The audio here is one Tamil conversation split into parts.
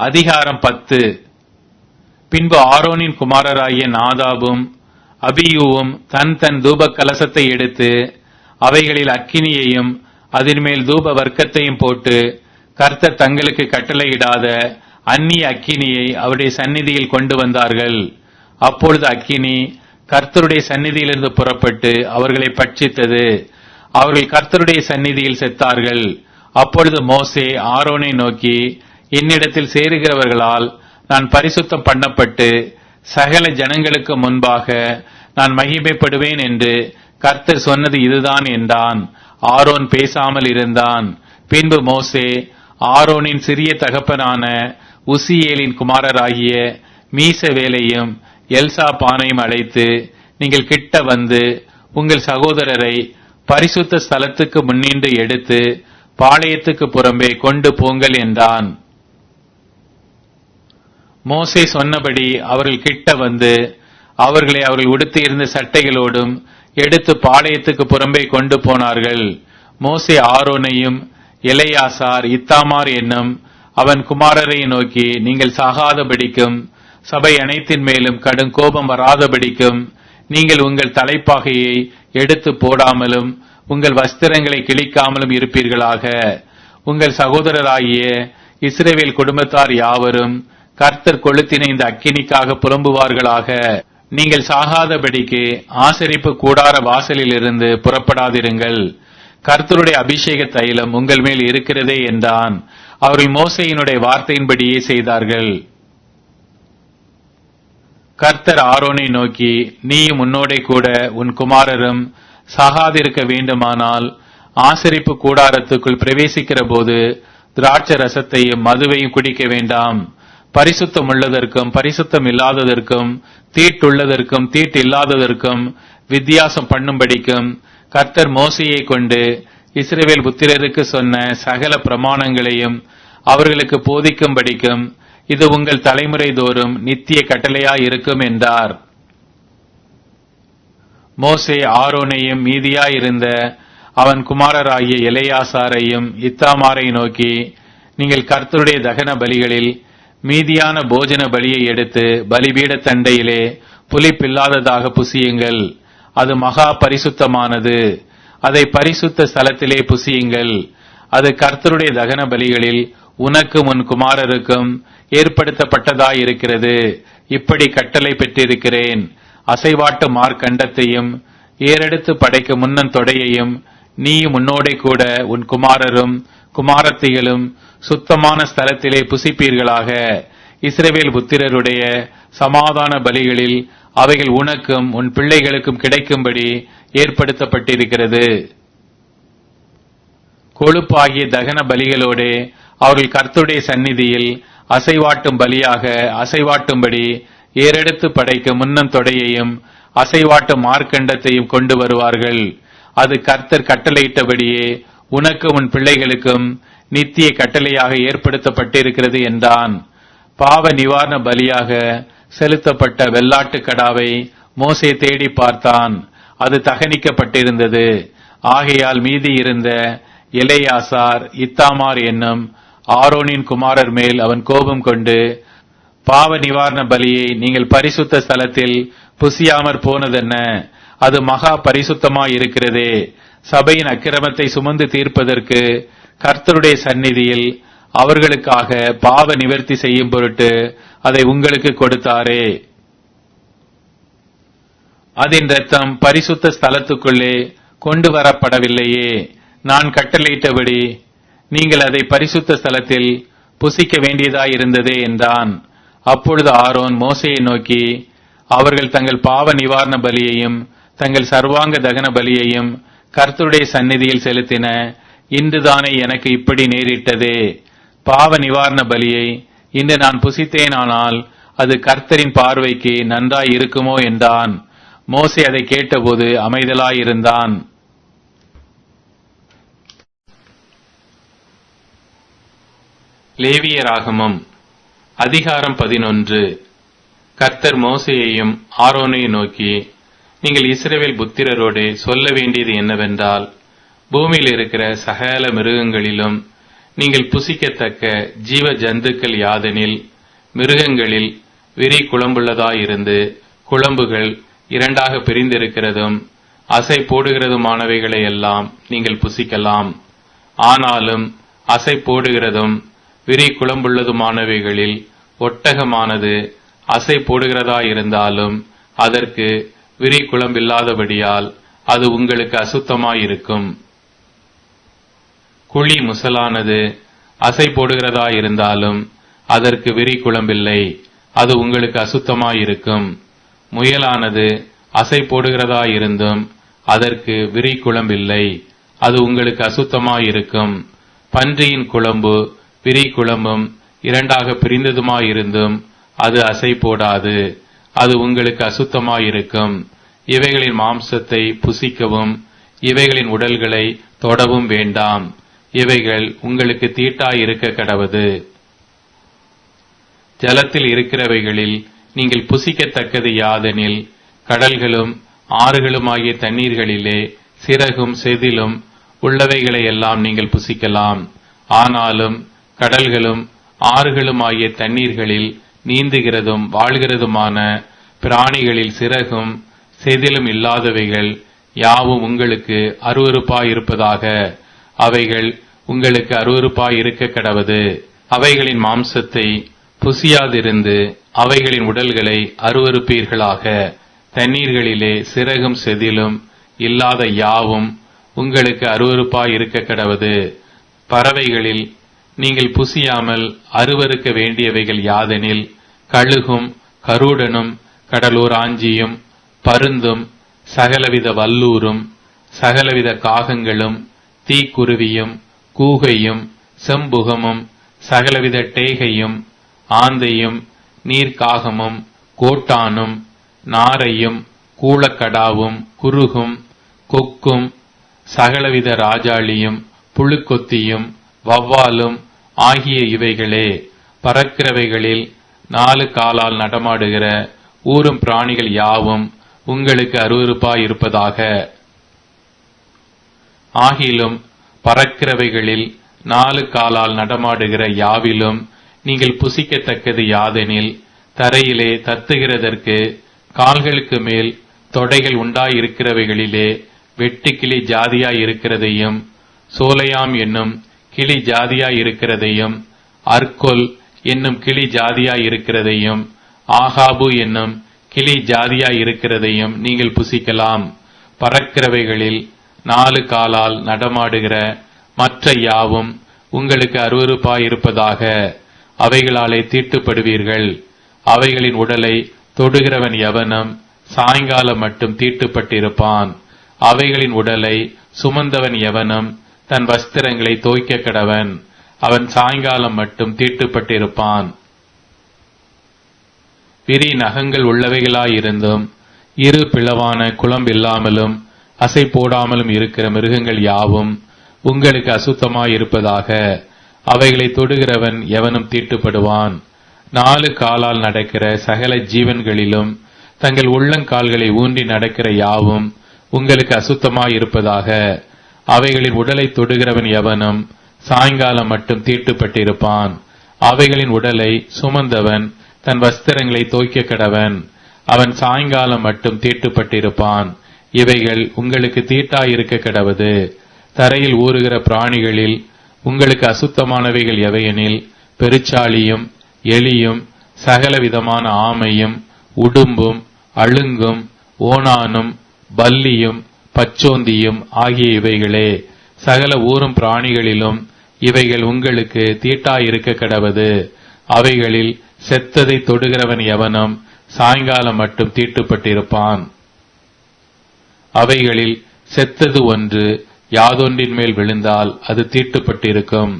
அதிகாரம் பத்து. பின்பு ஆரோனின் குமாரராகிய நாதாபும் அபியூவும் தன் தன் தூப கலசத்தை எடுத்து அவைகளில் அக்கினியையும் அதன்மேல் தூப வர்க்கத்தையும் போட்டு கர்த்தர் தங்களுக்கு கட்டளையிடாத அந்நிய அக்கினியை அவருடைய சந்நிதியில் கொண்டு வந்தார்கள். அப்பொழுது அக்கினி கர்த்தருடைய சந்நிதியிலிருந்து புறப்பட்டு அவர்களை பட்சித்தது. அவர்கள் கர்த்தருடைய சந்நிதியில் செத்தார்கள். அப்பொழுது மோசே ஆரோனை நோக்கி என்னிடத்தில் சேருகிறவர்களால் நான் பரிசுத்தம் பண்ணப்பட்டு சகல ஜனங்களுக்கு முன்பாக நான் மகிமைப்படுவேன் என்று கர்த்தர் சொன்னது இதுதான் என்றான். ஆரோன் பேசாமல் இருந்தான். பின்பு மோசே ஆரோனின் சிறிய தகப்பனான உசியேலின் குமாரராகிய மீசவேலையும் எல்சா பானையும் அழைத்து நீங்கள் கிட்ட வந்து உங்கள் சகோதரரை பரிசுத்த ஸ்தலத்துக்கு முன்னின்று எடுத்து பாளையத்துக்கு புறம்பே கொண்டு போங்கள் என்றான். மோசே சொன்னபடி அவர்கள் கிட்ட வந்து அவர்களை அவர்கள் உடுத்தியிருந்த சட்டைகளோடும் எடுத்து பாளையத்துக்கு புறம்பே கொண்டு போனார்கள். மோசே ஆரோனையும் இளையாசார் இத்தாமார் என்னும் அவன் குமாரரை நோக்கி நீங்கள் சாகாதபடிக்கும் சபை அனைத்தின் மேலும் கடும் கோபம் வராதபடிக்கும் நீங்கள் உங்கள் தலைப்பாகையை எடுத்து போடாமலும் உங்கள் வஸ்திரங்களை கிழிக்காமலும் இருப்பீர்களாக. உங்கள் சகோதரராகிய இஸ்ரேவேல் குடும்பத்தார் யாவரும் கர்த்தர் கொளுத்தின இந்த அக்கினிக்காக புலம்புவார்களாக. நீங்கள் சாகாதபடிக்கு ஆசரிப்பு கூடார வாசலில் இருந்து புறப்படாதிருங்கள். கர்த்தருடைய அபிஷேக தைலம் உங்கள் மேல் இருக்கிறதே என்றான். அவர்கள் மோசையினுடைய வார்த்தையின்படியே செய்தார்கள். கர்த்தர் ஆரோனை நோக்கி நீயும் உன்னோடே கூட உன் குமாரரும் சாகாதிருக்க வேண்டுமானால் ஆசரிப்பு கூடாரத்துக்குள் பிரவேசிக்கிற போது திராட்ச ரசத்தையும் மதுவையும் குடிக்க வேண்டாம். பரிசுத்தம் உள்ளதற்கும் பரிசுத்தம் இல்லாததற்கும் தீட்டுள்ளதற்கும் தீட்டு இல்லாததற்கும் வித்தியாசம் பண்ணும்படிக்கும் கர்த்தர் மோசையை கொண்டு இஸ்ரேவேல் புத்திரருக்கு சொன்ன சகல பிரமாணங்களையும் அவர்களுக்கு போதிக்கும்படிக்கும் இது உங்கள் தலைமுறை தோறும் நித்திய கட்டளையாய் இருக்கும் என்றார். மோசே ஆரோனையும் மீதியாயிருந்த அவன் குமாரராகிய இளையாசாரையும் இத்தாமாரை நோக்கி நீங்கள் கர்த்தருடைய தகன பலிகளில் மீதியான போஜன பலியை எடுத்து பலிபீட தண்டையிலே புலிப்பில்லாததாக புசியுங்கள். அது மகா பரிசுத்தமானது. அதை பரிசுத்த ஸ்தலத்திலே புசியுங்கள். அது கர்த்தருடைய தகன பலிகளில் உனக்கும் உன் குமாரருக்கும் ஏற்படுத்தப்பட்டதாயிருக்கிறது. இப்படி கட்டளை பெற்றிருக்கிறேன். அசைவாட்டு மார்க்கண்டத்தையும் ஏறெடுத்து படைக்க முன்னன் தொடையையும் நீயும் உன்னோடே கூட உன் குமாரரும் குமாரத்திகளும் சுத்தமான ஸ்தலத்திலே புசிப்பீர்களாக. இஸ்ரவேல் புத்திரருடைய சமாதான பலிகளில் அவைகள் உனக்கும் உன் பிள்ளைகளுக்கும் கிடைக்கும்படி ஏற்படுத்தப்பட்டிருக்கிறது. கொழுப்பாகிய தகன பலிகளோடு அவர்கள் கர்த்துடைய சந்நிதியில் அசைவாட்டும் பலியாக அசைவாட்டும்படி ஏறெடுத்து படைக்க முன்னம் தொடையையும் அசைவாட்டும் மார்க்கண்டத்தையும் கொண்டு வருவார்கள். அது கர்த்தர் கட்டளையிட்டபடியே உனக்கு உன் பிள்ளைகளுக்கும் நித்திய கட்டளையாக ஏற்படுத்தப்பட்டிருக்கிறது என்றான். பாவ நிவாரண பலியாக செலுத்தப்பட்ட வெள்ளாட்டு கடாவை மோசே தேடி பார்த்தான். அது தகனிக்கப்பட்டிருந்தது. ஆகையால் மீதி இருந்த இளையாசார் இத்தாமார் என்னும் ஆரோனின் குமாரர் மேல் அவன் கோபம் கொண்டு பாவ நிவாரண பலியை நீங்கள் பரிசுத்த ஸ்தலத்தில் புசியாமற் போனதென்ன? அது மகா பரிசுத்தமாயிருக்கிறதே. சபையின் அக்கிரமத்தை சுமந்து தீர்ப்பதற்கு கர்த்தருடைய சந்நிதியில் அவர்களுக்காக பாவ நிவர்த்தி செய்யும் பொருட்டு அதை உங்களுக்கு கொடுத்தாரே. அதன் ரத்தம் பரிசுத்த ஸ்தலத்துக்குள்ளே கொண்டு வரப்படவில்லையே. நான் கட்டளையிட்டபடி நீங்கள் அதை பரிசுத்த ஸ்தலத்தில் புசிக்க வேண்டியதாயிருந்ததே என்றான். அப்பொழுது ஆரோன் மோசையை நோக்கி அவர்கள் தங்கள் பாவ நிவாரண பலியையும் தங்கள் சர்வாங்க தகன பலியையும் கர்த்தருடைய சந்நிதியில் செலுத்தின இன்றுதானே எனக்கு இப்படி நேரிட்டதே. பாவ நிவாரண பலியை இன்று நான் புசித்தேனானால் அது கர்த்தரின் பார்வைக்கு நன்றாய் இருக்குமோ? என்றான். மோசே அதை கேட்டபோது அமைதலாயிருந்தான். லேவியராகமம் அதிகாரம் பதினொன்று. கர்த்தர் மோசையையும் ஆரோனையும் நோக்கி நீங்கள் இஸ்ரேவேல் புத்திரரோடு சொல்ல வேண்டியது என்னவென்றால் பூமியில் இருக்கிற சகல மிருகங்களிலும் நீங்கள் புசிக்கத்தக்க ஜீவ ஜந்துக்கள் யாதெனில் மிருகங்களில் விரி குழம்புள்ளதாயிருந்து குழம்புகள் இரண்டாக பிரிந்திருக்கிறதும் அசை போடுகிறதுமானவைகளை எல்லாம் நீங்கள் புசிக்கலாம். ஆனாலும் அசை போடுகிறதும் விரி குழம்புள்ளதுமானவைகளில் ஒட்டகமானது அசை போடுகிறதாயிருந்தாலும் அதற்கு விரி குழம்பில்லாதபடியால் அது உங்களுக்கு அசுத்தமாயிருக்கும். குழி முசலானது அசை போடுகிறதாயிருந்தாலும் அதற்கு விரி குழம்பில்லை. அது உங்களுக்கு அசுத்தமாயிருக்கும். முயலானது அசை போடுகிறதாயிருந்தும் அதற்கு விரி குழம்பில்லை. அது உங்களுக்கு அசுத்தமாயிருக்கும். பன்றியின் குழம்பு விரி குழம்பும் இரண்டாக பிரிந்ததுமாயிருந்தும் அது அசை போடாது. அது உங்களுக்கு அசுத்தமாயிருக்கும். இவைகளின் மாம்சத்தை புசிக்கவும் இவைகளின் உடல்களை தொடவும் வேண்டாம். இவைகள் உங்களுக்கு தீட்டாயிருக்க கடவது. ஜலத்தில் இருக்கிறவைகளில் நீங்கள் புசிக்கத்தக்கது யாதெனில் கடல்களும் ஆறுகளுமாகிய தண்ணீர்களிலே சிறகும் செதிலும் உள்ளவைகளை எல்லாம் நீங்கள் புசிக்கலாம். ஆனாலும் கடல்களும் ஆறுகளுமாகிய தண்ணீர்களில் நீந்துகிறதும் வாழ்கிறதுமான பிராணிகளில் சிறகும் செதிலும் இல்லாதவைகள் யாவும் உங்களுக்கு அருவறுப்பாயிருப்பதாக அவைகள் உங்களுக்கு அருவறுப்பாயிருக்க கடவது. அவைகளின் மாம்சத்தை புசியாதிருந்து அவைகளின் உடல்களை அருவருப்பீர்களாக. தண்ணீர்களிலே சிறகும் செதிலும் இல்லாத யாவும் உங்களுக்கு அருவறுப்பாயிருக்க கடவது. பறவைகளில் நீங்கள் புசியாமல் அருவறுக்க வேண்டியவைகள் யாதெனில் கழுகும் கருடனும் கடலூராஞ்சியும் பருந்தும் சகலவித வல்லூரும் சகலவித காகங்களும் தீக்குருவியும் கூகையும் செம்புகமும் சகலவித டேகையும் ஆந்தையும் நீர்க்காகமும் கோட்டானும் நாரையும் கூளக்கடாவும் குருகும் கொக்கும் சகலவித ராஜாளியும் புழுக்கொத்தியும் வவ்வாலும் ஆகிய இவைகளே பறக்கிறவைகளில் நாலு காலால் நடமாடுகிற ஊரும் பிராணிகள் யாவும் உங்களுக்கு அருவருப்பாயிருப்பதாக. ஆகிலும் பறக்கிறவைகளில் நாலு காலால் நடமாடுகிற யாவிலும் நீங்கள் புசிக்கத்தக்கது யாதெனில் தரையிலே தத்துகிறதற்கு கால்களுக்கு மேல் தொடைகள் உண்டாயிருக்கிறவைகளிலே வெட்டு கிளி ஜாதியாயிருக்கிறதையும் சோலையாம் என்னும் கிளி ஜாதியாயிருக்கிறதையும் அர்கொல் என்னும் கிளி ஜாதியாயிருக்கிறதையும் ஆகாபு என்னும் கிளி ஜாதியாயிருக்கிறதையும் நீங்கள் புசிக்கலாம். பறக்கிறவைகளில் நாலு காலால் நடமாடுகிற மற்ற யாவும் உங்களுக்கு அருவறுப்பாயிருப்பதாக அவைகளாலே தீட்டுப்படுவீர்கள். அவைகளின் உடலை தொடுகிறவன் எவனும் சாயங்காலம் மட்டும் தீட்டுப்பட்டிருப்பான். அவைகளின் உடலை சுமந்தவன் எவனும் தன் வஸ்திரங்களை தோய்க்க கடவன் சாயங்காலம் மட்டும் தீட்டுப்பட்டிருப்பான். விரி நகங்கள் உள்ளவைகளாயிருந்தும் இரு பிளவான குளம்பில்லாமலும் அசை போடாமலும் இருக்கிற மிருகங்கள் யாவும் உங்களுக்கு அசுத்தமாயிருப்பதாக அவைகளை தொடுகிறவன் எவனும் தீட்டுப்படுவான். நாலு காலால் நடக்கிற சகல ஜீவன்களிலும் தங்கள் உள்ளங்கால்களை ஊன்றி நடக்கிற யாவும் உங்களுக்கு அசுத்தமாயிருப்பதாக அவைகளின் உடலை தொடுகிறவன் எவனும் சாயங்காலம் மட்டும் தீட்டுப்பட்டிருப்பான். அவைகளின் உடலை சுமந்தவன் தன் வஸ்திரங்களை தோய்க்க கடவன். அவன் சாயங்காலம் மட்டும் தீட்டுப்பட்டிருப்பான். இவைகள் உங்களுக்கு தீட்டாயிருக்க கடவது. தரையில் ஊறுகிற பிராணிகளில் உங்களுக்கு அசுத்தமானவைகள் எவையெனில்? பெருச்சாளியும் எலியும் சகலவிதமான ஆமையும் உடும்பும் அழுங்கும் ஓணானும் பல்லியும் பச்சோந்தியும் ஆகிய இவைகளே சகல ஊரும் பிராணிகளிலும் இவைகள் உங்களுக்கு தீட்டாயிருக்க கடவது. அவைகளில் செத்ததை தொடுகிறவன் எவனும் சாயங்காலம் மட்டும் தீட்டுப்பட்டிருப்பான். அவைகளில் செத்தது ஒன்று யாதொன்றின் மேல் விழுந்தால் அது தீட்டுப்பட்டிருக்கும்.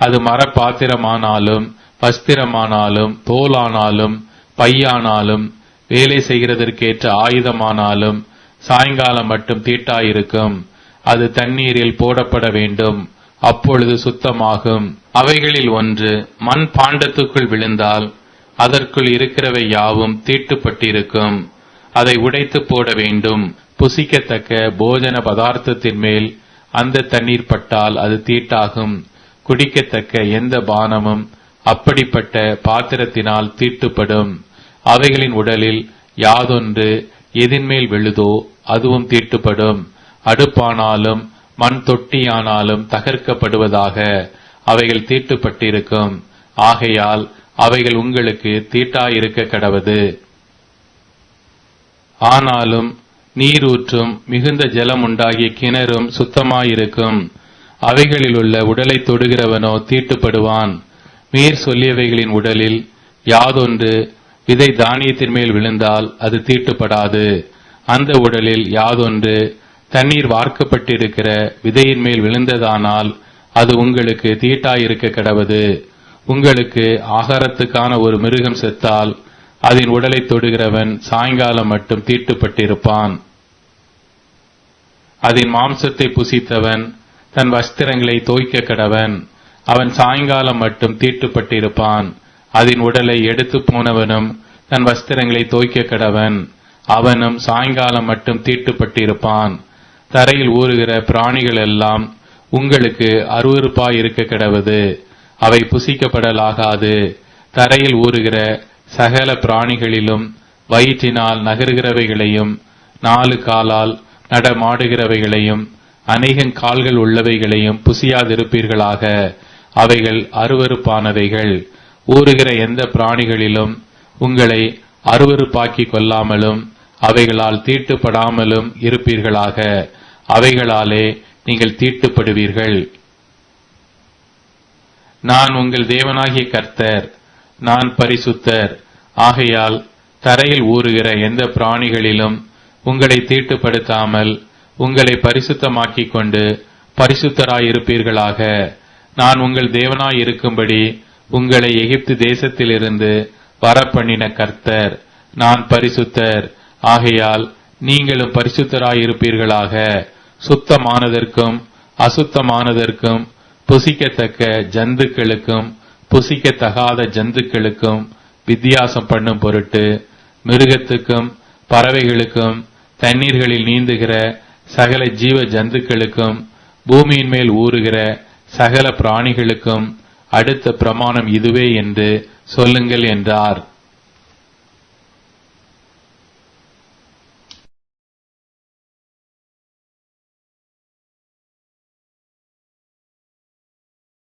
அது மரப்பாத்திரமானாலும் வஸ்திரமானாலும் தோலானாலும் பையானாலும் வேலை செய்கிறதற்கேற்ற ஆயுதமானாலும் சாயங்காலம் மட்டும் தீட்டாயிருக்கும். அது தண்ணீரில் போடப்பட வேண்டும். அப்பொழுது சுத்தமாகும். அவைகளில் ஒன்று மண் பாண்டத்துக்குள் விழுந்தால் அதற்குள் இருக்கிறவை யாவும் தீட்டுப்பட்டிருக்கும். அதை உடைத்து போட வேண்டும். புசிக்கத்தக்க போஜன பதார்த்தத்தின் மேல் அந்த தண்ணீர் பட்டால் அது தீட்டாகும். குடிக்கத்தக்க எந்த பானமும் அப்படிப்பட்ட பாத்திரத்தினால் தீட்டுப்படும். அவைகளின் உடலில் யாதொன்று எதின்மேல் விழுதோ அதுவும் தீட்டுப்படும். அடுப்பானாலும் மண் தொட்டியானாலும் தகர்க்கப்படுவதாக அவைகள் தீட்டுப்பட்டிருக்கும். ஆகையால் அவைகள் உங்களுக்கு தீட்டாயிருக்க கடவது. ஆனாலும் நீரூற்றும் மிகுந்த ஜலம் உண்டாகிய கிணறும் சுத்தமாயிருக்கும். அவைகளில் உள்ள உடலை தொடுகிறவனோ தீட்டுப்படுவான். மீர் சொல்லியவைகளின் உடலில் யாதொன்று விதை தானியத்தின் மேல் விழுந்தால் அது தீட்டுப்படாது. அந்த உடலில் யாதொன்று தண்ணீர் வார்க்கப்பட்டிருக்கிற விதையின் மேல் விழுந்ததானால் அது உங்களுக்கு தீட்டாயிருக்க கிடவது. உங்களுக்கு ஆகாரத்துக்கான ஒரு மிருகம் செத்தால் அதன் உடலை தொடுகிறவன் சாயங்காலம் மட்டும் தீட்டுப்பட்டிருப்பான். அதன் மாம்சத்தை புசித்தவன் தன் வஸ்திரங்களை தோய்க்க கடவன். அவன் சாயங்காலம் மட்டும் தீட்டுப்பட்டிருப்பான். அதன் உடலை எடுத்து போனவனும் தன் வஸ்திரங்களை தோய்க்க கடவன். அவனும் சாயங்காலம் மட்டும் தீட்டுப்பட்டிருப்பான். தரையில் ஊறுகிற பிராணிகள் எல்லாம் உங்களுக்கு அருவருப்பாய் இருக்க கிடவது. அவை புசிக்கப்படலாகாது. தரையில் ஊறுகிற சகல பிராணிகளிலும் வயிற்றினால் நகருகிறவைகளையும் நாலு காலால் நடமாடுகிறவைகளையும் அநேகங் கால்கள் உள்ளவைகளையும் புசியாதிருப்பீர்களாக. அவைகள் அருவருப்பானவைகள். ஊறுகிற எந்த பிராணிகளிலும் உங்களை அருவருப்பாக்கிக் கொள்ளாமலும் அவைகளால் தீட்டுப்படாமலும் இருப்பீர்களாக. அவைகளாலே நீங்கள் தீட்டுப்படுவீர்கள். நான் உங்கள் தேவனாகிய கர்த்தர் நான் பரிசுத்தர். ஆகையால் தரையில் ஊறுகிற எந்த பிராணிகளிலும் உங்களை தீட்டுப்படுத்தாமல் உங்களை பரிசுத்தமாக்கிக் கொண்டு பரிசுத்தராயிருப்பீர்களாக. நான் உங்கள் தேவனாய் இருக்கும்படி உங்களை எகிப்து தேசத்திலிருந்து வரப்பண்ணின கர்த்தர் நான் பரிசுத்தர். ஆகையால் நீங்களும் பரிசுத்தராயிருப்பீர்களாக. சுத்தமானதற்கும் அசுத்தமானதற்கும் புசிக்கத்தக்க ஜந்துக்களுக்கும் புசிக்கத்தகாத ஜந்துக்களுக்கும் வித்தியாசம் பண்ணும் பொருட்டு மிருகத்துக்கும் பறவைகளுக்கும் தண்ணீர்களில் நீந்துகிற சகல ஜீவ ஜந்துக்களுக்கும் பூமியின் மேல் ஊறுகிற சகல பிராணிகளுக்கும் அடுத்த பிரமாணம் இதுவே என்று சொல்லுங்கள் என்றார்.